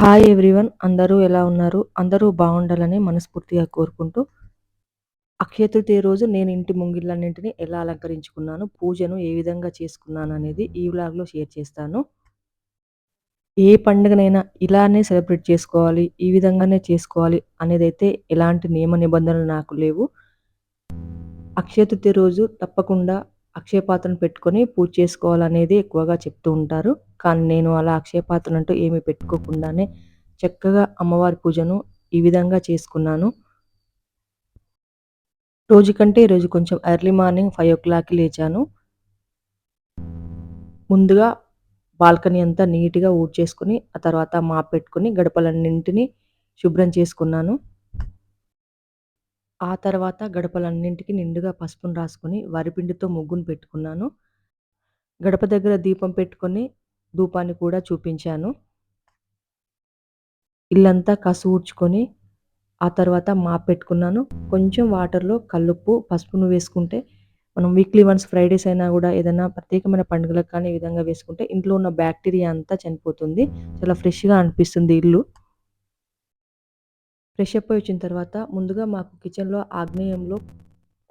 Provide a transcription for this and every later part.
Hi everyone అందరూ ఎలా ఉన్నారు? అందరూ బాగుండాలని మనస్ఫూర్తిగా కోరుకుంటూ అక్షయ తృతీయ రోజు నేను ఇంటి ముంగిళ్ళన్నింటినీ ఎలా అలంకరించుకున్నాను పూజను ఏ విధంగా చేసుకున్నాను అనేది ఈ వ్లాగ్లో షేర్ చేస్తాను. ఏ పండుగనైనా ఇలానే సెలబ్రేట్ చేసుకోవాలి ఈ విధంగానే చేసుకోవాలి అనేది అయితే ఎలాంటి నియమ నిబంధనలు నాకు లేవు. అక్షయ తృతీయ రోజు తప్పకుండా అక్షయపాత్రను పెట్టుకొని పూజ చేసుకోవాలనేది ఎక్కువగా చెప్తూ ఉంటారు. కానీ నేను అలా అక్షయపాత్రను అంటూ ఏమీ పెట్టుకోకుండానే చక్కగా అమ్మవారి పూజను ఈ విధంగా చేసుకున్నాను. రోజు కంటే ఈరోజు కొంచెం ఎర్లీ మార్నింగ్ ఫైవ్ ఓ క్లాక్కి లేచాను. ముందుగా బాల్కనీ అంతా నీట్గా ఊడ్ చేసుకుని ఆ తర్వాత మాప్ పెట్టుకుని గడపలన్నింటినీ శుభ్రం చేసుకున్నాను. ఆ తర్వాత గడపలన్నింటికి నిండుగా పసుపును రాసుకొని వరిపిండితో ముగ్గును పెట్టుకున్నాను. గడప దగ్గర దీపం పెట్టుకొని ధూపాన్ని కూడా చూపించాను. ఇల్లంతా కసూడ్చుకొని ఆ తర్వాత మాప్ పెట్టుకున్నాను. కొంచెం వాటర్లో కల్లుప్పు పసుపును వేసుకుంటే మనం వీక్లీ వన్స్ ఫ్రైడేస్ అయినా కూడా ఏదైనా ప్రత్యేకమైన పండుగలకు కానీ ఈ విధంగా వేసుకుంటే ఇంట్లో ఉన్న బ్యాక్టీరియా అంతా చనిపోతుంది. చాలా ఫ్రెష్గా అనిపిస్తుంది ఇల్లు. ఫ్రెష్ అప్ వచ్చిన తర్వాత ముందుగా మాకు కిచెన్లో ఆగ్నేయంలో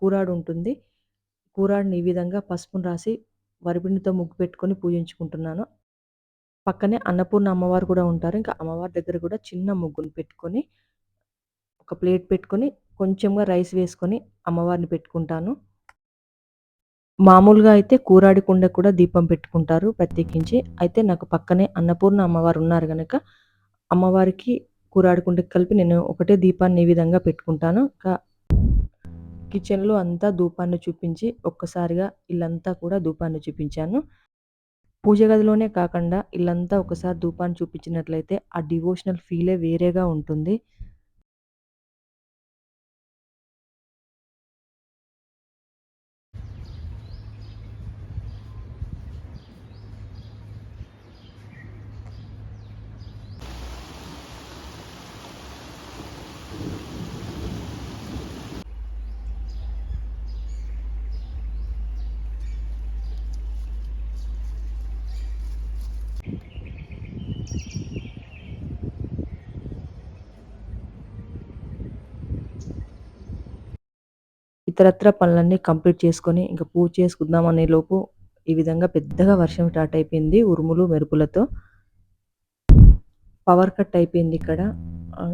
కూరాడు ఉంటుంది. కూరాడుని ఈ విధంగా పసుపును రాసి వరిపిండితో ముగ్గు పెట్టుకొని పూజించుకుంటున్నాను. పక్కనే అన్నపూర్ణ అమ్మవారు కూడా ఉంటారు. ఇంకా అమ్మవారి దగ్గర కూడా చిన్న ముగ్గును పెట్టుకొని ఒక ప్లేట్ పెట్టుకొని కొంచెంగా రైస్ వేసుకొని అమ్మవారిని పెట్టుకుంటాను. మామూలుగా అయితే కూరాడి కుండ కూడా దీపం పెట్టుకుంటారు ప్రత్యేకించి. అయితే నాకు పక్కనే అన్నపూర్ణ అమ్మవారు ఉన్నారు కనుక అమ్మవారికి కూరాడి కలిపి నేను ఒకటే దీపాన్ని ఈ విధంగా పెట్టుకుంటాను. కిచెన్లో అంతా ధూపాన్ని చూపించి ఒక్కసారిగా ఇల్లంతా కూడా ధూపాన్ని చూపించాను. పూజ గదిలోనే కాకుండా ఇల్లంతా ఒకసారి ధూపాన్ని చూపించినట్లయితే ఆ డివోషనల్ ఫీలే వేరేగా ఉంటుంది. ఇతరత్ర పనులన్నీ కంప్లీట్ చేసుకొని ఇంకా పూజ చేసుకుందాం అనే లోపు ఈ విధంగా పెద్దగా వర్షం స్టార్ట్ అయిపోయింది ఉరుములు మెరుపులతో. పవర్ కట్ అయిపోయింది ఇక్కడ.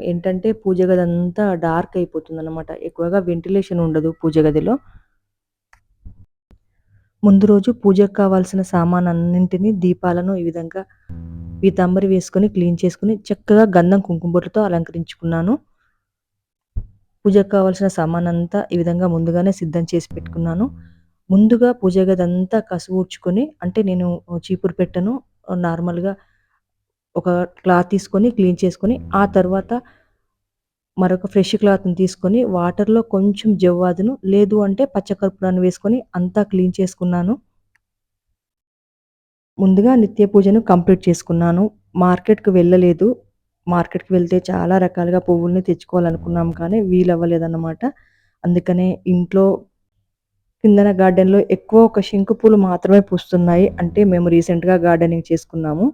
ఏంటంటే పూజ గది అంతా డార్క్ అయిపోతుంది అనమాట ఎక్కువగా వెంటిలేషన్ ఉండదు పూజ గదిలో. ముందు రోజు పూజకు కావాల్సిన సామాన్ అన్నింటినీ దీపాలను ఈ విధంగా పీతాంబరి వేసుకొని క్లీన్ చేసుకుని చక్కగా గంధం కుంకుమ అలంకరించుకున్నాను. పూజకు కావాల్సిన సామాన్ అంతా ఈ విధంగా ముందుగానే సిద్ధం చేసి పెట్టుకున్నాను. ముందుగా పూజ గది అంతా అంటే నేను చీపురు పెట్టను నార్మల్గా ఒక క్లాత్ తీసుకొని క్లీన్ చేసుకొని ఆ తర్వాత మరొక ఫ్రెష్ క్లాత్ని తీసుకొని వాటర్లో కొంచెం జవ్వాదును లేదు అంటే పచ్చకర్పూరాన్ని వేసుకొని అంతా క్లీన్ చేసుకున్నాను. ముందుగా నిత్య పూజను కంప్లీట్ చేసుకున్నాను. మార్కెట్కు వెళ్ళలేదు. మార్కెట్కి వెళ్తే చాలా రకాలుగా పువ్వుల్ని తెచ్చుకోవాలనుకున్నాం కానీ వీలవ్వలేదన్నమాట. అందుకనే ఇంట్లో కిందన గార్డెన్లో ఎక్కువ ఒక శంకు పూలు మాత్రమే పూస్తున్నాయి. అంటే మేము రీసెంట్గా గార్డెనింగ్ చేసుకున్నాము.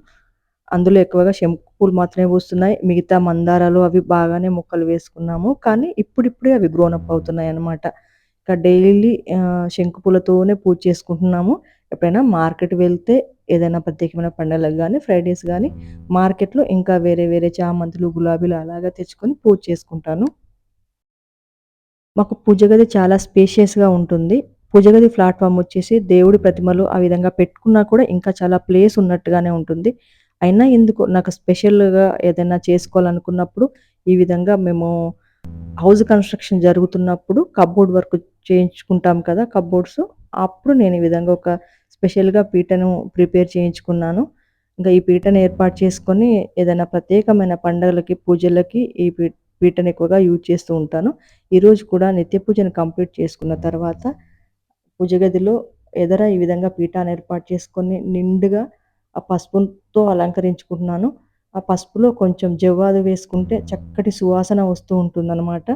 అందులో ఎక్కువగా శంకు పూలు మాత్రమే పూస్తున్నాయి. మిగతా మందారాలు అవి బాగానే మొక్కలు వేసుకున్నాము. కానీ ఇప్పుడిప్పుడే అవి గ్రోనప్ అవుతున్నాయి అన్నమాట ఇంకా డైలీ శంకు పూలతోనే పూజ చేసుకుంటున్నాము. ఎప్పుడైనా మార్కెట్ వెళ్తే ఏదైనా ప్రత్యేకమైన పండుగలకు కానీ ఫ్రైడేస్ కానీ మార్కెట్లో ఇంకా వేరే వేరే చామంతులు గులాబీలు అలాగా తెచ్చుకొని పూజ చేసుకుంటాను. మాకు పూజ గది చాలా స్పేషియస్గా ఉంటుంది. పూజ గది ప్లాట్ఫామ్ వచ్చేసి దేవుడి ప్రతిమలు ఆ విధంగా పెట్టుకున్నా కూడా ఇంకా చాలా ప్లేస్ ఉన్నట్టుగానే ఉంటుంది. అయినా ఎందుకు నాకు స్పెషల్గా ఏదైనా చేసుకోవాలనుకున్నప్పుడు ఈ విధంగా మేము హౌస్ కన్స్ట్రక్షన్ జరుగుతున్నప్పుడు కబ్బోర్డ్ వర్క్ చేయించుకుంటాం కదా కబ్బోర్డ్స్ అప్పుడు నేను ఈ విధంగా ఒక స్పెషల్గా పీటను ప్రిపేర్ చేయించుకున్నాను. ఇంకా ఈ పీటను ఏర్పాటు చేసుకొని ఏదైనా ప్రత్యేకమైన పండుగలకి పూజలకి ఈ పీ పీటను ఎక్కువగా యూజ్ చేస్తూ ఉంటాను. ఈరోజు కూడా నిత్య పూజను కంప్లీట్ చేసుకున్న తర్వాత పూజ గదిలో ఎదర ఈ విధంగా పీఠాన్ని ఏర్పాటు చేసుకొని నిండుగా ఆ పసుపుతో అలంకరించుకుంటున్నాను. ఆ పసుపులో కొంచెం జవ్వాదు వేసుకుంటే చక్కటి సువాసన వస్తూ ఉంటుందన్నమాట.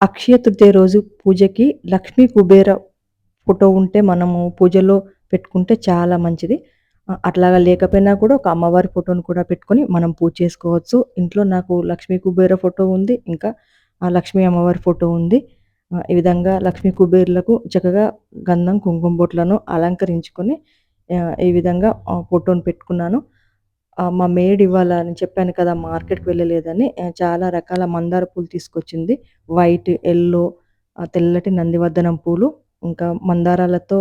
అక్షయ తృతీయ రోజు పూజకి లక్ష్మీ కుబేర ఫోటో ఉంటే మనము పూజలో పెట్టుకుంటే చాలా మంచిది అట్లాగా లేకపోయినా కూడా ఒక అమ్మవారి ఫోటోని కూడా పెట్టుకొని మనం పూజ చేసుకోవచ్చు. ఇంట్లో నాకు లక్ష్మీ కుబేర ఫోటో ఉంది. ఇంకా ఆ లక్ష్మీ అమ్మవారి ఫోటో ఉంది. ఈ విధంగా లక్ష్మీ కుబేరులకు చక్కగా గంధం, కుంకుమ బొట్లను అలంకరించుకొని ఈ విధంగా ఫోటోను ఫోటోని పెట్టుకున్నాను. మా మేడ్ ఇవాళ నేను చెప్పాను కదా! మార్కెట్‌కి వెళ్ళలేదని చాలా రకాల మందార పూలు తీసుకొచ్చింది. వైట్, ఎల్లో తెల్లటి నందివర్ధనం పూలు, ఇంకా మందారాలతో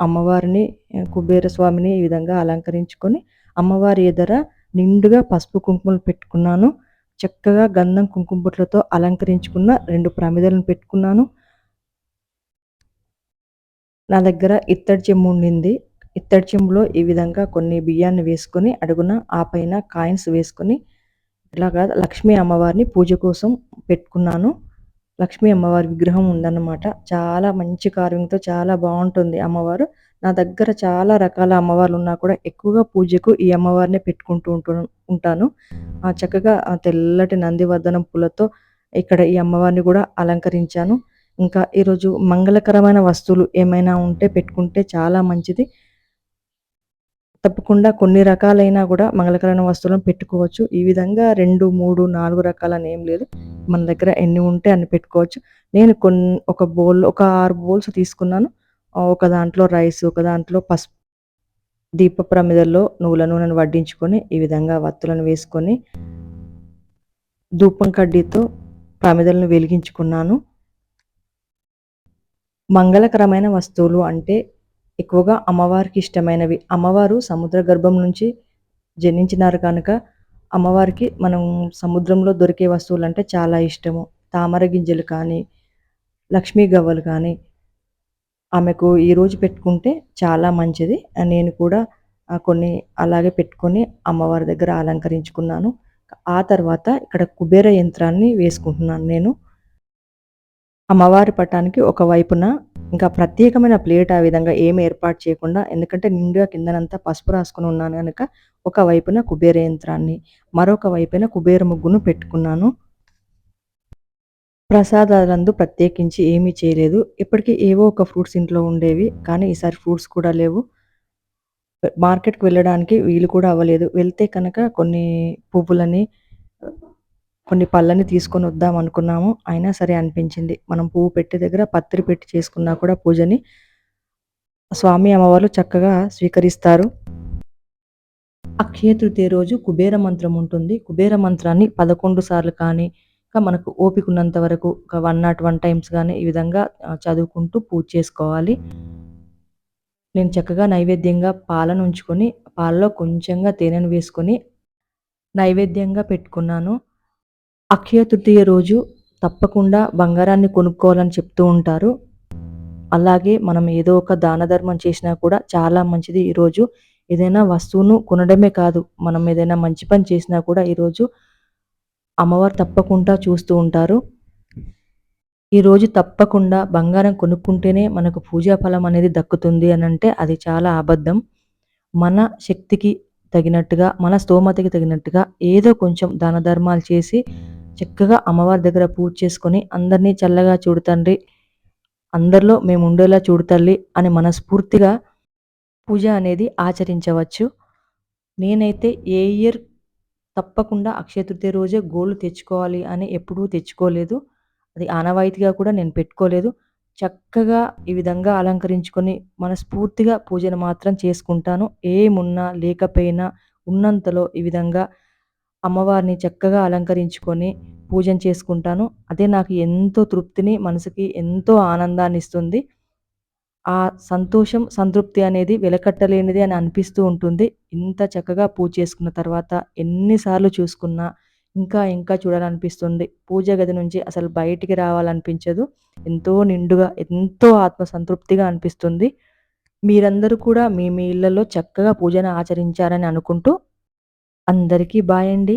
అమ్మవారిని ఆహ్, కుబేర స్వామిని ఈ విధంగా అలంకరించుకొని, అమ్మవారి ఎదర నిండుగా పసుపు, కుంకుమలు పెట్టుకున్నాను. చక్కగా గంధం, కుంకుమ బొట్లతో అలంకరించుకున్న రెండు ప్రమిదలను పెట్టుకున్నాను. నా దగ్గర ఇత్తడి చెంబు ఉండింది. ఇత్తడి చెంబులో ఈ విధంగా కొన్ని బియ్యాన్ని వేసుకొని, అడుగున ఆ పైన కాయిన్స్ వేసుకొని, ఇలాగా లక్ష్మీ అమ్మవారిని పూజ కోసం పెట్టుకున్నాను. లక్ష్మీ అమ్మవారి విగ్రహం ఉందన్నమాట. చాలా మంచి కార్వింగ్‌తో చాలా బావుంటుంది అమ్మవారు. నా దగ్గర చాలా రకాల అమ్మవార్లున్నా కూడా ఎక్కువగా పూజకు ఈ అమ్మవారినే పెట్టుకుంటూ ఉంటు ఉంటాను. ఆహ్, చక్కగా తెల్లటి నందివర్ధనం పూలతో ఇక్కడ ఈ అమ్మవారిని గూడా అలంకరించాను. ఇంకా ఈరోజు మంగళకరమైన వస్తువులు ఏమైనా ఉంటే పెట్టుకుంటే చాలా మంచిది. తప్పకుండా కొన్ని రకాలైనా కూడా మంగళకరమైన వస్తువులను పెట్టుకోవచ్చు. ఈ విధంగా 2, 3, 4 రకాలని ఏం లేదు. మన దగ్గర ఎన్ని ఉంటే అన్ని పెట్టుకోవచ్చు. నేను కొన్ని ఒక బౌల్ ఒక ఆరు బౌల్స్ తీసుకున్నాను. ఒక దాంట్లో రైస్, ఒక దాంట్లో పసుపు దీప ప్రమిదల్లో నువ్వుల నూనెను వడ్డించుకొని, ఈ విధంగా వత్తులను వేసుకొని ధూపం కడ్డీతో ప్రమిదలను వెలిగించుకున్నాను. మంగళకరమైన వస్తువులు అంటే ఎక్కువగా అమ్మవారికి ఇష్టమైనవి. అమ్మవారు సముద్ర గర్భం నుంచి జనించినారు కనుక, అమ్మవారికి మనం సముద్రంలో దొరికే వస్తువులు అంటే చాలా ఇష్టము. తామర గింజలు కానీ, లక్ష్మీ గవ్వలు కానీ, ఆమెకు ఈరోజు పెట్టుకుంటే చాలా మంచిది. నేను కూడా కొన్ని అలాగే పెట్టుకొని అమ్మవారి దగ్గర అలంకరించుకున్నాను. ఆ తర్వాత ఇక్కడ కుబేర యంత్రాన్ని వేసుకుంటున్నాను నేను. అమ్మవారి పటానికి ఒక వైపున ఇంకా ప్రత్యేకమైన ప్లేట్ ఆ విధంగా ఏమి ఏర్పాటు చేయకుండా ఎందుకంటే నిండుగా కిందనంతా పసుపు రాసుకుని ఉన్నాను కనుక ఒక వైపున కుబేర యంత్రాన్ని, మరొక వైపున కుబేర ముగ్గును పెట్టుకున్నాను. ప్రసాదాలందు ప్రత్యేకించి ఏమీ చేయలేదు. ఇప్పటికీ ఏవో ఒక ఫ్రూట్స్ ఇంట్లో ఉండేవి. కానీ ఈసారి ఫ్రూట్స్ కూడా లేవు. మార్కెట్‌కి వెళ్ళడానికి వీలు కూడా అవ్వలేదు. వెళ్తే కనుక కొన్ని పువ్వులని, కొన్ని పళ్ళని తీసుకొని వద్దాం అనుకున్నాము. అయినా సరే అనిపించింది. మనం పువ్వు పెట్టే దగ్గర పత్రి పెట్టి చేసుకున్నా కూడా పూజని స్వామి అమ్మవారు చక్కగా స్వీకరిస్తారు. అక్షయ తృతీయ రోజు కుబేర మంత్రం ఉంటుంది. కుబేర మంత్రాన్ని 11 సార్లు కానీ, ఇంకా మనకు ఓపిక ఉన్నంత వరకు ఒక 101 టైమ్స్ కానీ ఈ విధంగా చదువుకుంటూ పూజ చేసుకోవాలి. నేను చక్కగా నైవేద్యంగా పాలను ఉంచుకొని, పాలలో కొంచెంగా తేనెను వేసుకొని నైవేద్యంగా పెట్టుకున్నాను. అక్షయ తృతీయ రోజు తప్పకుండా బంగారాన్ని కొనుక్కోవాలని చెప్తూ ఉంటారు. అలాగే మనం ఏదో ఒక దాన ధర్మం చేసినా కూడా చాలా మంచిది ఈరోజు. ఏదైనా వస్తువును కొనడమే కాదు, మనం ఏదైనా మంచి పని చేసినా కూడా ఈరోజు అమ్మవారు తప్పకుండా చూస్తూ ఉంటారు. ఈరోజు తప్పకుండా బంగారం కొనుక్కుంటేనే మనకు పూజా ఫలం అనేది దక్కుతుంది అని అంటే అది చాలా అబద్ధం. మన శక్తికి తగినట్టుగా, మన స్తోమతకి తగినట్టుగా ఏదో కొంచెం దాన ధర్మాలు చేసి, చక్కగా అమ్మవారి దగ్గర పూజ చేసుకొని, అందరిని చల్లగా చూడు తండ్రి, అందరిలో మేము ఉండేలా చూడు తల్లి అని మనస్ఫూర్తిగా పూజ అనేది ఆచరించవచ్చు. నేనైతే ఏ ఇయర్ తప్పకుండా అక్షయతృతీయ రోజే గోల్డ్ తెచ్చుకోవాలి అని ఎప్పుడూ తెచ్చుకోలేదు. అది ఆనవాయితీగా కూడా నేను పెట్టుకోలేదు. చక్కగా ఈ విధంగా అలంకరించుకొని మనస్ఫూర్తిగా పూజను మాత్రం చేసుకుంటాను. ఏమున్నా లేకపోయినా ఉన్నంతలో ఈ విధంగా అమ్మవారిని చక్కగా అలంకరించుకొని పూజన చేసుకుంటాను. అదే నాకు ఎంతో తృప్తిని, మనసుకి ఎంతో ఆనందాన్ని ఇస్తుంది ఆ సంతోషం, సంతృప్తి అనేది వెలకట్టలేనిది అని అనిపిస్తూ ఉంటుంది. ఇంత చక్కగా పూజ చేసుకున్న తర్వాత ఎన్నిసార్లు చూసుకున్నా ఇంకా ఇంకా చూడాలనిపిస్తుంది. పూజ గది నుంచి అసలు బయటికి రావాలనిపించదు. ఎంతో నిండుగా, ఎంతో ఆత్మ సంతృప్తిగా అనిపిస్తుంది. మీరందరూ కూడా మీ మీ ఇళ్ళలో చక్కగా పూజను ఆచరించారని అనుకుంటూ అందరికీ బాయ్ అండి.